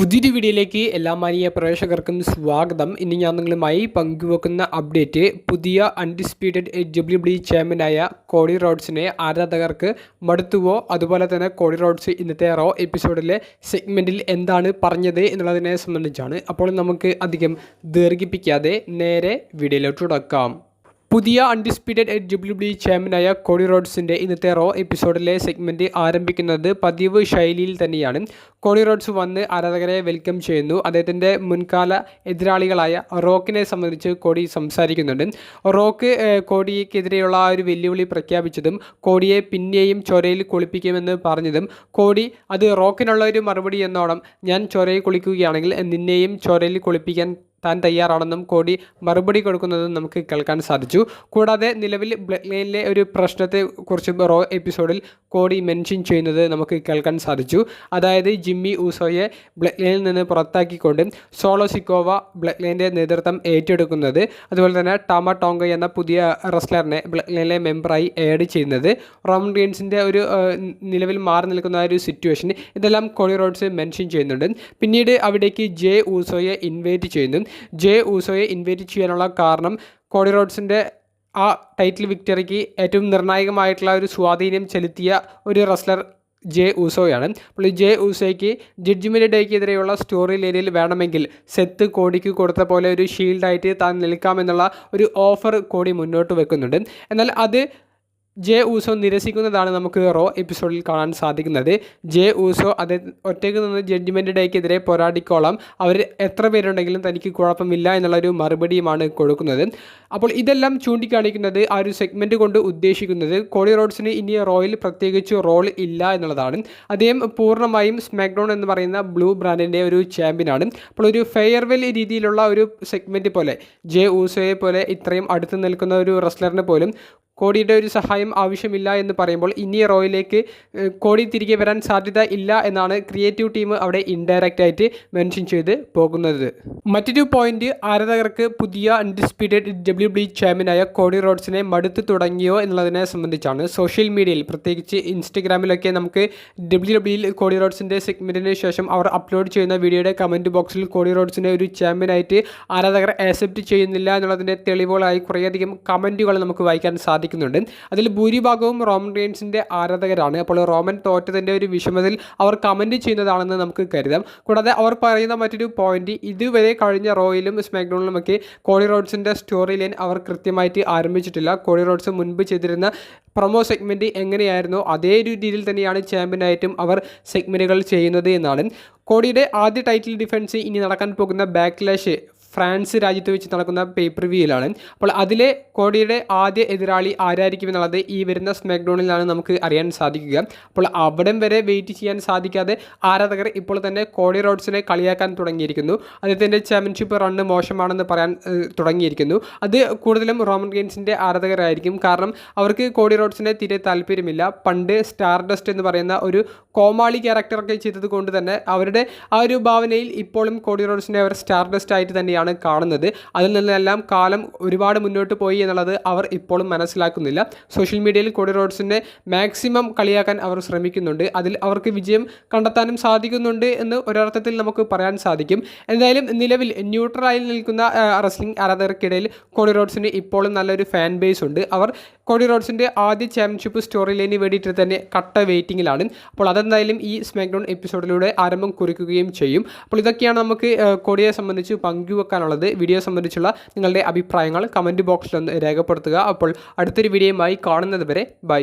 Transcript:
പുതിയൊരു വീഡിയോയിലേക്ക് എല്ലാ മാനിയ പ്രേക്ഷകർക്കും സ്വാഗതം. ഇനി ഞാൻ നിങ്ങളുമായി പങ്കുവെക്കുന്ന അപ്ഡേറ്റ് പുതിയ അൺഡിസ്പ്യൂട്ടഡ് ഡബ്ല്യു ഡി ചാമ്പ്യനായ കോഡി റോഡ്സിനെ ആരാധകർക്ക് മടുത്തുവോ? അതുപോലെ തന്നെ കോഡി റോഡ്സ് ഇന്നത്തെ റോ എപ്പിസോഡിലെ സെഗ്മെന്റിൽ എന്താണ് പറഞ്ഞത് എന്നുള്ളതിനെ സംബന്ധിച്ചാണ്. അപ്പോൾ നമുക്ക് അധികം ദീർഘിപ്പിക്കാതെ നേരെ വീഡിയോയിലോട്ട് തുടക്കാം പുതിയ അൺഡിസ്പ്യൂട്ടഡ് ഡബ്ല്യു ഡി ചാമ്പ്യനായ കോഡി റോഡ്സിന്റെ ഇന്നത്തെ റോ എപ്പിസോഡിലെ സെഗ്മെന്റ് ആരംഭിക്കുന്നത് പതിവ് ശൈലിയിൽ തന്നെയാണ്. കോഡി റോഡ്സ് വന്ന് ആരാധകരെ വെൽക്കം ചെയ്യുന്നു. അദ്ദേഹത്തിന്റെ മുൻകാല എതിരാളികളായ റോക്കിനെ സംബന്ധിച്ച് കോടി സംസാരിക്കുന്നുണ്ട്. റോക്ക് കോടിക്കെതിരെയുള്ള ആ ഒരു വെല്ലുവിളി പ്രഖ്യാപിച്ചതും കോടിയെ പിന്നെയും ചൊരയിൽ കുളിപ്പിക്കുമെന്ന് പറഞ്ഞതും കോടി അത് റോക്കിനുള്ള ഒരു മറുപടി എന്നോണം ഞാൻ ചൊരയിൽ കുളിക്കുകയാണെങ്കിൽ നിന്നെയും ചൊരയിൽ കുളിപ്പിക്കാൻ താൻ തയ്യാറാണെന്നും കോടി മറുപടി കൊടുക്കുന്നതും നമുക്ക് കേൾക്കാൻ സാധിച്ചു. കൂടാതെ നിലവിൽ ബ്ലഡ് ലൈനിലെ ഒരു പ്രശ്നത്തെ കുറിച്ചും റോ എപ്പിസോഡിൽ കോടി മെൻഷൻ ചെയ്യുന്നത് നമുക്ക് കേൾക്കാൻ സാധിച്ചു. അതായത് ജിമ്മി ഊസോയെ ബ്ലഡ് ലൈനിൽ നിന്ന് പുറത്താക്കിക്കൊണ്ട് സോളോ സിക്കോവ ബ്ലഡ് ലൈന്റെ നേതൃത്വം ഏറ്റെടുക്കുന്നത്. അതുപോലെ തന്നെ ടാമ ടോങ്ക എന്ന പുതിയ റെസ്ലറിനെ ബ്ലഡ് ലൈനിലെ മെമ്പറായി ആഡ് ചെയ്യുന്നത്. റോമൻ റീൻസിന്റെ ഒരു നിലവിൽ മാറി നിൽക്കുന്ന ഒരു സിറ്റുവേഷൻ ഇതെല്ലാം കോളി റോഡ്സ് മെൻഷൻ ചെയ്യുന്നുണ്ട്. പിന്നീട് അവിടേക്ക് ജെ ഊസോയെ ഇൻവൈറ്റ് ചെയ്യുന്നു. ജെ ഊസോയെ ഇൻവൈറ്റ് ചെയ്യാനുള്ള കാരണം കോളി റോഡ്സിന്റെ ആ ടൈറ്റിൽ വിക്ടറിക്ക് ഏറ്റവും നിർണായകമായിട്ടുള്ള ഒരു സ്വാധീനം ചെലുത്തിയ ഒരു റെസ്ലർ ജെ ഊസോയാണ്. അപ്പോൾ ഈ ജെ ഊസോയ്ക്ക് ജഡ്ജ്മെന്റ് ഡേക്കെതിരെയുള്ള സ്റ്റോറി ലൈനിൽ വേണമെങ്കിൽ സെത്ത് കോടിക്ക് കൊടുത്ത പോലെ ഒരു ഷീൽഡായിട്ട് താൻ നിൽക്കാമെന്നുള്ള ഒരു ഓഫർ കോടി മുന്നോട്ട് വെക്കുന്നുണ്ട്. എന്നാൽ അത് ജെ ഊസോ നിരസിക്കുന്നതാണ് നമുക്ക് റോ എപ്പിസോഡിൽ കാണാൻ സാധിക്കുന്നത്. ജെ ഊസോ അത് ഒറ്റയ്ക്ക് നിന്ന് ജഡ്ജ്മെന്റ് ഡേക്കെതിരെ പോരാടിക്കോളാം. അവർ എത്ര പേരുണ്ടെങ്കിലും തനിക്ക് കുഴപ്പമില്ല എന്നുള്ളൊരു മറുപടിയുമാണ് കൊടുക്കുന്നത്. അപ്പോൾ ഇതെല്ലാം ചൂണ്ടിക്കാണിക്കുന്നത് ആ ഒരു സെഗ്മെന്റ് കൊണ്ട് ഉദ്ദേശിക്കുന്നത് കോളി റോഡ്സിന് ഇനി റോയിൽ പ്രത്യേകിച്ച് റോൾ ഇല്ല എന്നുള്ളതാണ്. അദ്ദേഹം പൂർണമായും സ്മാക്ഡൗൺ എന്ന് പറയുന്ന ബ്ലൂ ബ്രാൻഡിന്റെ ഒരു ചാമ്പ്യനാണ്. അപ്പോൾ ഒരു ഫെയർവെൽ രീതിയിലുള്ള ഒരു സെഗ്മെന്റ് പോലെ ജെ ഊസോയെ പോലെ ഇത്രയും അടുത്ത് നിൽക്കുന്ന ഒരു റെസ്ലറിന് പോലും കോടിയുടെ ഒരു സഹായം ആവശ്യമില്ല എന്ന് പറയുമ്പോൾ ഇനി റോയിലേക്ക് കോടി തിരികെ വരാൻ സാധ്യത ഇല്ല എന്നാണ് ക്രിയേറ്റീവ് ടീം അവിടെ ഇൻഡയറക്റ്റ് ആയിട്ട് മെൻഷൻ ചെയ്ത് പോകുന്നത്. മറ്റൊരു പോയിന്റ് ആരാധകർക്ക് പുതിയ അൺഡിസ്പ്യൂട്ടഡ് ഡബ്ല്യു ഡി ചാമ്പ്യനായ കോടി റോഡ്സിനെ മടുത്തു തുടങ്ങിയോ എന്നുള്ളതിനെ സംബന്ധിച്ചാണ് സോഷ്യൽ മീഡിയയിൽ പ്രത്യേകിച്ച് ഇൻസ്റ്റഗ്രാമിലൊക്കെ നമുക്ക് ഡബ്ല്യു ഡബ്ല്യുയിൽ കോടി റോഡ്സിന്റെ സെഗ്മെന്റിന് ശേഷം അവർ അപ്ലോഡ് ചെയ്യുന്ന വീഡിയോയുടെ കമന്റ് ബോക്സിൽ കോടി റോഡ്സിനെ ഒരു ചാമ്പ്യനായിട്ട് ആരാധകർ ആക്സെപ്റ്റ് ചെയ്യുന്നില്ല എന്നുള്ളതിന്റെ തെളിവുകളായി കുറേയധികം കമന്റുകൾ നമുക്ക് വായിക്കാൻ സാധിക്കുന്നുണ്ട് അതിൽ ഭൂരിഭാഗവും റോമൻ റെയിൻസിന്റെ ആരാധകരാണ്. അപ്പോൾ റോമൻ തോറ്റതിന്റെ ഒരു വിഷമത്തിൽ അവർ കമന്റ് ചെയ്യുന്നതാണെന്ന് നമുക്ക് കരുതാം. കൂടാതെ അവർ പറയുന്ന മറ്റൊരു പോയിന്റ് ഇതുവരെ കഴിഞ്ഞ റോയിലും സ്മാക്ഡൗണിലുമൊക്കെ കോളി റോഡ്സിന്റെ സ്റ്റോറി ലൈൻ അവർ കൃത്യമായിട്ട് ആരംഭിച്ചിട്ടില്ല. കോളി റോഡ്സ് മുൻപ് ചെയ്തിരുന്ന പ്രൊമോ സെഗ്മെന്റ് എങ്ങനെയായിരുന്നു? അതേ ഒരു രീതിയിൽ തന്നെയാണ് ചാമ്പ്യനായിട്ടും അവർ സെഗ്മെന്റുകൾ ചെയ്യുന്നത് എന്നാണ്. കോടിയുടെ ആദ്യ ടൈറ്റിൽ ഡിഫൻസ് ഇനി നടക്കാൻ പോകുന്ന ബാക്ക്ലാഷ് ഫ്രാൻസ് രാജ്യത്ത് വെച്ച് നടക്കുന്ന പേപ്പർ വ്യൂയിലാണ് അപ്പോൾ അതിലെ കോടിയുടെ ആദ്യ എതിരാളി ആരായിരിക്കും എന്നുള്ളത് ഈ വരുന്ന സ്മാക്ഡൗണിലാണ് നമുക്ക് അറിയാൻ സാധിക്കുക. അപ്പോൾ അവിടം വരെ വെയിറ്റ് ചെയ്യാൻ സാധിക്കാതെ ആരാധകർ ഇപ്പോൾ തന്നെ കോടി റോഡ്സിനെ കളിയാക്കാൻ തുടങ്ങിയിരിക്കുന്നു. അദ്ദേഹത്തിന്റെ ചാമ്പ്യൻഷിപ്പ് റണ്ണ് മോശമാണെന്ന് പറയാൻ തുടങ്ങിയിരിക്കുന്നു. അത് കൂടുതലും റോമൻ ഗെയിൻസിന്റെ ആരാധകരായിരിക്കും. കാരണം അവർക്ക് കോടി റോഡ്സിനെ തീരെ താല്പര്യമില്ല. പണ്ട് സ്റ്റാർ ഡസ്റ്റ് എന്ന് പറയുന്ന ഒരു കോമാളി ക്യാരക്ടറൊക്കെ ചെയ്തത് കൊണ്ട് തന്നെ അവരുടെ ആ ഒരു ഭാവനയിൽ ഇപ്പോഴും കോടി റോഡ്സിനെ അവർ സ്റ്റാർ ഡസ്റ്റ് ആയിട്ട് തന്നെയാണ് കാണുന്നത്. അതിൽ നിന്നെല്ലാം കാലം ഒരുപാട് മുന്നോട്ട് പോയി എന്നുള്ളത് അവർ ഇപ്പോഴും മനസ്സിലാക്കുന്നില്ല. സോഷ്യൽ മീഡിയയിൽ കോടി റോഡ്സിനെ മാക്സിമം കളിയാക്കാൻ അവർ ശ്രമിക്കുന്നുണ്ട്. അതിൽ അവർക്ക് വിജയം കണ്ടെത്താനും സാധിക്കുന്നുണ്ട് എന്ന് ഒരർത്ഥത്തിൽ നമുക്ക് പറയാൻ സാധിക്കും. എന്തായാലും നിലവിൽ ന്യൂട്രലായി നിൽക്കുന്ന റെസ്ലിംഗ് ആരാധകർക്കിടയിൽ കോടി റോഡ്സിന് ഇപ്പോഴും നല്ലൊരു ഫാൻ ബേസ് ഉണ്ട്. അവർ കോടി റോഡ്സിന്റെ ആദ്യ ചാമ്പ്യൻഷിപ്പ് സ്റ്റോറി ലൈനിന് വേണ്ടിയിട്ട് തന്നെ കട്ട വെയിറ്റിങ്ങിലാണ് അപ്പോൾ അതെന്തായാലും ഈ സ്മാക്ഡൗൺ എപ്പിസോഡിലൂടെ ആരംഭം കുറിക്കുകയും ചെയ്യും. അപ്പോൾ ഇതൊക്കെയാണ് നമുക്ക് കോടിയെ സംബന്ധിച്ച് പങ്കുവെക്കാനുള്ളത് വീഡിയോ സംബന്ധിച്ചുള്ള നിങ്ങളുടെ അഭിപ്രായങ്ങൾ കമന്റ് ബോക്സിലൊന്ന് രേഖപ്പെടുത്തുക. അപ്പോൾ അടുത്തൊരു വീഡിയോയുമായി കാണുന്നത് വരെ ബൈ